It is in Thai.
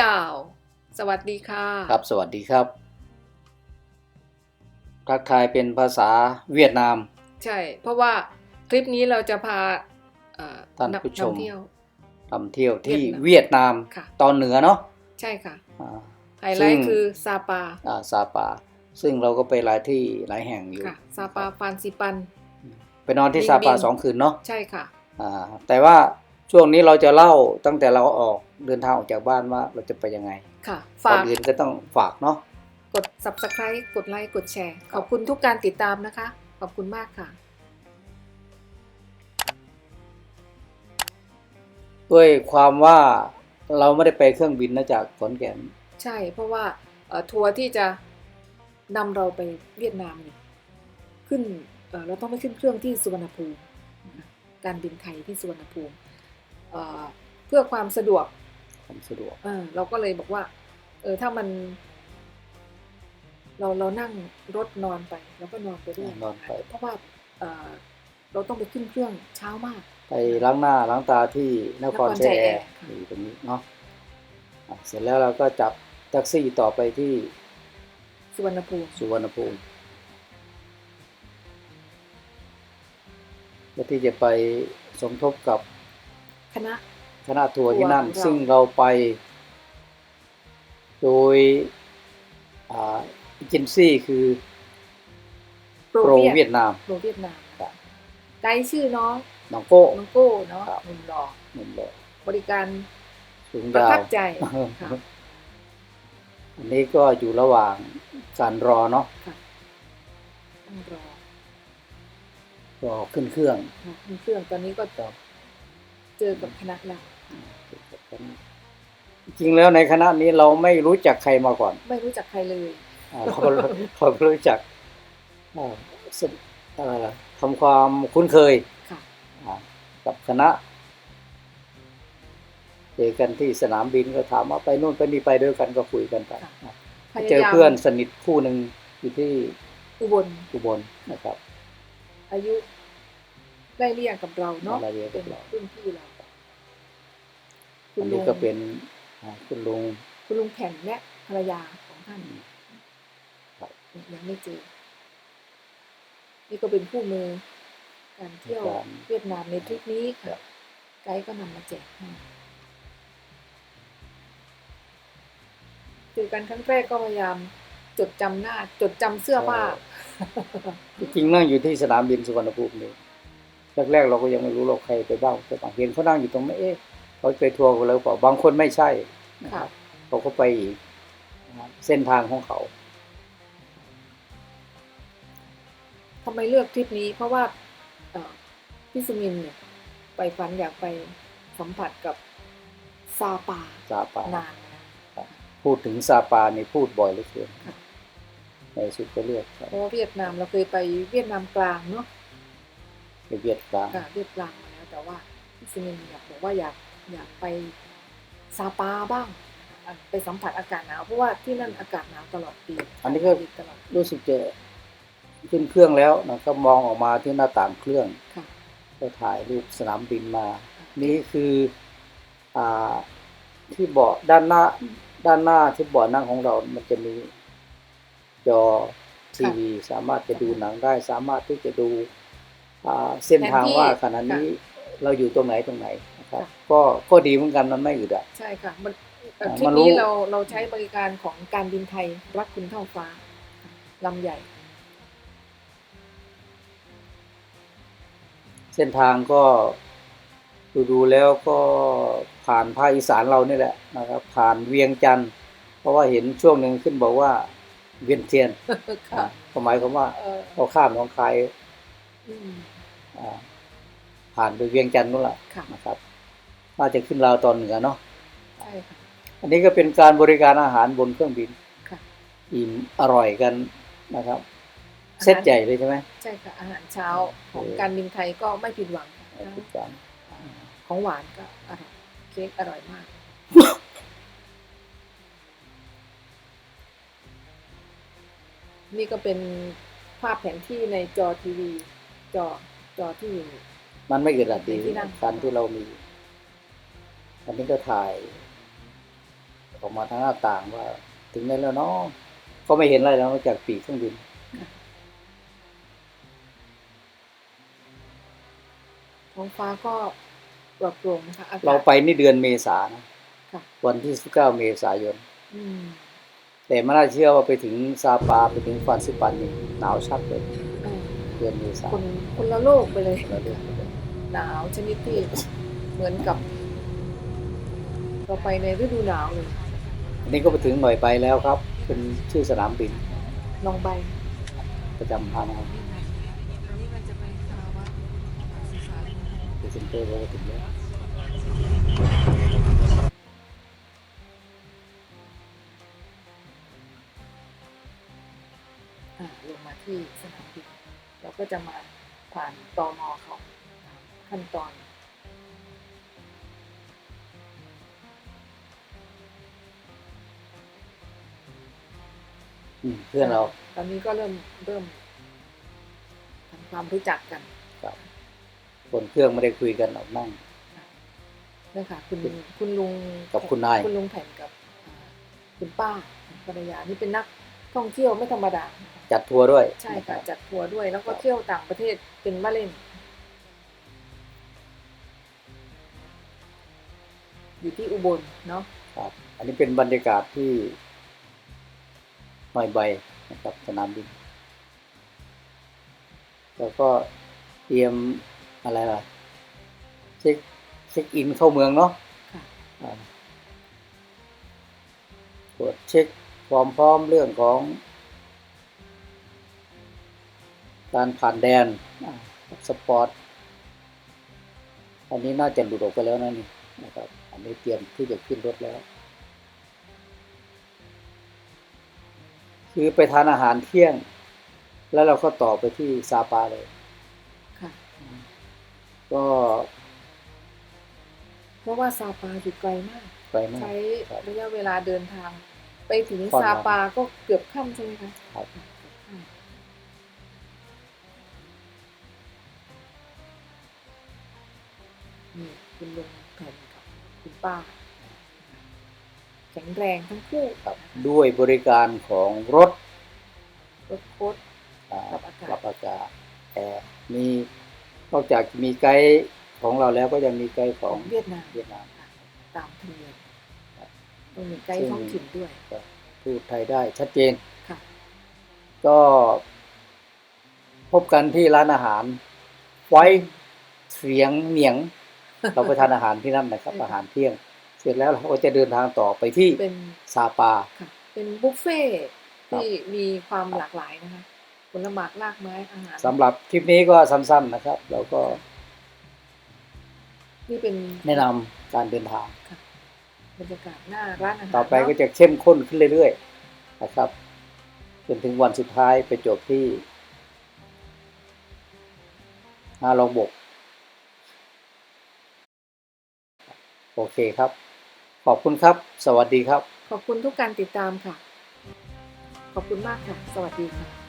จินเจ้า สวัสดีค่ะ ครับ สวัสดีครับ ทักทายเป็นภาษาเวียดนาม ใช่ เพราะว่าคลิปนี้เราจะพาเอ่อท่านผู้ชมำเที่ยวทำเที่ยวที่เวีเวียยดดนานามมค่ะตอนเหนือเนาะ ใช่ค่ะอ่าไฮไลซึ่ท์งคือซาปาอ่าซาปา ซึ่งเราก็ไปหลายที่หลายแห่งอยู่ค่ะซาปาฟานซิปัน ไปนอนที่บินซาปาบินสองคืนเนาะ ใช่ค่ะอ่าแต่ว่า ช่วงนี้เราจะเล่าตั้งแต่เราออกเดินทางออกจากบ้านว่าเราจะไปยังไงค่ะก่อฝานกอื่นก็ต้องฝากเนาะ กด subscribe กดไลค์กดแชร์ ขอบคุณทุกการติดตามนะคะ ขอบคุณมากค่ะ ด้วยความว่าเราไม่ได้ไปเครื่องบินนะจากขอนแก่น ใช่เพราะว่าเอ่อทัวร์ที่จะนำเราไปเวียดนามเนี่ยขึ้นเอ่อเราต้องไปขึ้นเครื่องที่สุวรรณภูมินะคะการบินไทยที่สุวรรณภูมิ เอ่อเพื่อความสะดวกความสะดวกเออเราก็เลยบอกว่า เออถ้ามัน เราเรานั่งรถนอนไป แล้วก็นอนไปด้วยนอนไปเพราะว่าเออเราต้องไปขึ้นเครื่องเช้ามาก ไปล้างหน้าล้างตาที่นครนครชัชัยยแอแอร์ร์ค่ะอยู่ตรงนี้เนาะอะเสร็จแล้วเราก็จับแท็กซี่ต่อไปที่ สุวรรณภูมิสุวรรณภูมิเพื่อที่จะไปสมทบกับ คณะ คณะทัวร์ที่นั่น ทัวร์ของเรา ซึ่งเราไป โดยอ่าเอเจนซี่คือโปรโปรเวีเวียยดดนาม โปรเวียดนามครับ ไกด์ชื่อน้องน้องโก้ น้องโก้เนาะครับ หนุ่มหล่อหนุ่มเลยบริการสูงประยาทัวบใจค่ะ อันนี้ก็อยู่ระหว่างการรอเนาะค่ะต้องรอรอขึ้นเครื่องค่ะขึ้นเครื่องตอนนี้ก็จะ เจอกับคณะเราจริงๆแล้วในคณะนี้เราไม่รู้จักใครมาก่อน ไม่รู้จักใครเลยอ่าเราเรารู้จักอ่าสเอ่อทำความคุ้นเคยค่ะอ่ากับคณะเจอกันที่สนามบินก็ถามว่าไปนู่นไปนี่ไปด้วยกันก็คุยกันไปค่ะอะพยาเจอยามเพื่อนสนิทคู่หนึ่งอยู่ที่อุบลอุบลนะครับ อายุไล่เลี่ยงกับเราเนาะไล่เลี่ยงกัเป็บนเรารุ่นพี่เราคุ อัณนลุนี้งก็เป็นอ่าคุณลุงคุณลุงแผ่นและภรรยาของท่านครับยังไม่เจอ นี่ก็เป็นคู่มือการเที่ยวเวียดนามในทริปนี้ครัค่ะบไกด์ก็นำมาแจกให้เจอกันครั้งแรกก็พยายาม จดจำหน้า จดจำเสื้อผ้าจริงๆนั่งอยู่ที่สนามบินสุวรรณภูมินี่แรกๆเราก็ยังไม่รู้เราใครไปบ้างแต่บางเห็นเขานั่งอยู่ตรงนี้เอ๊ะ เขาไปทัวร์กันแล้วเปล่าบางคนไม่ใช่นะคค่ะรับเขาก็ไปอีกนะครับเส้นทางของเขาทำไมเลือกทริปนี้ เพราะว่าเอ่อพี่สุมินเนี่ยไปฝันอยากไปสัมผัสกับซาปาซาปานานนะพูดถึงซาปานี่พูดบ่อยเหลือเกินค่ะในสุดก็เลือกเพราะว่าเวียดนามเราเคยไปเวียดนามกลางเนาะไปเวียดนามค่ะเวียดกลางมาแล้วแต่ว่าพี่สุมินอยากบอกว่าอยาก อยากไปซาปาบ้างอะไปสัมผัสอากาศหนาวเพราะว่าที่นั่นอากาศหนาวตลอดปีอันนี้ก็ ตลอด รู้สึกจะขึ้นเครื่องแล้วนะครับมองออกมาที่หน้าต่างเครื่อง ค่ะ ก็ถ่ายรูปสนามบินมา นี่คืออ่าที่เบาะด้านหน้า ด้านหน้าที่เบาะนั่งของเรา มันจะมีจอทีวีสามารถจะดูหนังได้ สามารถที่จะดูอ่าเส้นทางว่าขณะนี้เราอยู่ตรงไหนตรงไหนนะครับ ก็ก็ดีเหมือนกันมันไม่อึดอัดใช่ค่ะ มันเอ่ออ่าทริปมารู้นี้เราเราใช้บริการของการบินไทยรักคุณเท่าฟ้าลำใหญ่ เส้นทางก็ดูดูๆแล้วก็ผ่านภาคอีสานเรานี่แหละนะครับ ผ่านเวียงจันทร์เพราะว่าเห็นช่วงหนึ่งขึ้นบอกว่าเวียนเทียนค่ะก็หมายความว่าเออเราข้ามหน้องคายอืมอ่าผ่านไปเวียงจันทร์นู่นแหละค่ะนะครับ น่าจะขึ้นลาวตอนเหนือเนาะใช่ค่ะ อันนี้ก็เป็นการบริการอาหารบนเครื่องบินค่ะ อิ่มอร่อยกันนะครับ เซตใหญ่เลยใช่ไหม ใช่ค่ะอาหารเช้าของโอเคการบินไทยก็ไม่ผิดหวังค่ะทุกอย่างของหวานก็อร่อยเค้กอร่อยมาก นี่ก็เป็นภาพแผนที่ในจอทีวี จอจอที่อยู่ มันไม่อึดอัดดีที่นั่ง การที่เรามี อันนี้ก็ถ่าย ออกมาทางหน้าต่างว่า ถึงไหนแล้วเนาะก็ไม่เห็นอะไรแล้วนอกจากปีกเครื่องบินท้องฟ้าก็ปลอดโปร่งนะคะอากาศ เราไปนี่เดือนเมษานะค่ะ วันที่19เมษายน อืมแต่ไม่น่าเชื่อว่าไปถึงซาปาไปถึงฟรานซิปันนี่หนาวชัดเลย เออเดือนเมษาคนคนละโลกไปเลย แล้วเดือนหนาวชนิดที่เหมือนกับ เราไปในฤดูหนาวเลยอันนี้ก็ไปถึงหน่อยไปแล้วครับ เป็นชื่อสนามบินลองใบประจำฮานอยอันนี้มันจะไปคาราวะศึกษาพรีเซนเตอร์ก็ถึงแล้วอ่าลงมาที่สนามบินเราก็จะมาผ่านตอมอเขาขั้นตอน อืมเพื่อนเรา ตอนนี้ก็เริ่มเริ่มทำความรู้จักกันบนเครื่องไม่ได้คุยกันหรอกนั่งเนี่ยค่ะคุณคุณลุงกับคุณนาย คุณลุงแผ่นกับอ่าคุณป้าภรรยานี่เป็นนักท่องเที่ยวไม่ธรรมดา จัดทัวร์ด้วย ใช่ค่ะนรับจัดทัวร์ด้วย แล้วก็ครับเที่ยวต่างประเทศเป็นมาเล่น อยู่ที่อุบลเนาะครับ อันนี้เป็นบรรยากาศที่ห น่อยใบนะครับสนามบิน แล้วก็เตรียมอะไรล่ะเช็คเช็คอินเข้าเมืองเนาะค่ะอ่าตรวจเช็คความพร้อมเรื่องของ การผ่านแดนอ่าสปอร์ตอันนี้น่าจะหลุดออกไปแล้วนะนี่นะครับ อันนี้เตรียมที่จะขึ้นรถแล้ว คือไปทานอาหารเที่ยง แล้วเราก็ต่อไปที่ซาปาเลยค่ะก็เพราะว่าซาปาอยู่ไกลมากไปมากใช้ครับระยะเวลาเดินทาง ไปถึงค่อนซาข้างปาก็เกือบค่ำใช่ไหมคะครับเกือบค่ำนี่คุณลุงแผ่นกับคุณป้า แข็งแรงทั้งคู่ครับด้วยบริการของรถรถโค้ดอ่าปรับอากาศปรับอากาศแต่มีนอกจากมีไกด์ของเราแล้วก็ยังมีไกด์ขขอองงเวียดนามเวียดนามค่ะตามธรรมเนียมครับต้องมีไกด์ซึ่งท้องถิ่นด้วยพูดไทยได้ชัดเจนค่ะก็พบกันที่ร้านอาหาร ไว้เสียงเหนียง เราไปทานอาหารที่นั่นนะครับใช่ค่ะอาหารเที่ยง เสร็จแล้วเราก็จะเดินทางต่อไปที่เป็นซาปาค่ะเป็นบุฟเฟ่ต์ครับที่มีความครับหลากหลายนะคะผลไม้รากไม้อาหารสำหรับคลิปนี้ก็สั้นๆนะครับเราก็ นี่เป็นแนะนำการเดินทางบรรยากาศหน้าร้านอาหารต่อไปก็เนาะจะเข้มข้นขึ้นเรื่อยๆนะครับจนถึงวันสุดท้ายไปจบที่ฮาลองบก โอเคครับข อบคุณครับ สวัสดีครับ ขอบคุณทุกการติดตามค่ะ ขอบคุณมากค่ะ สวัสดีค่ะ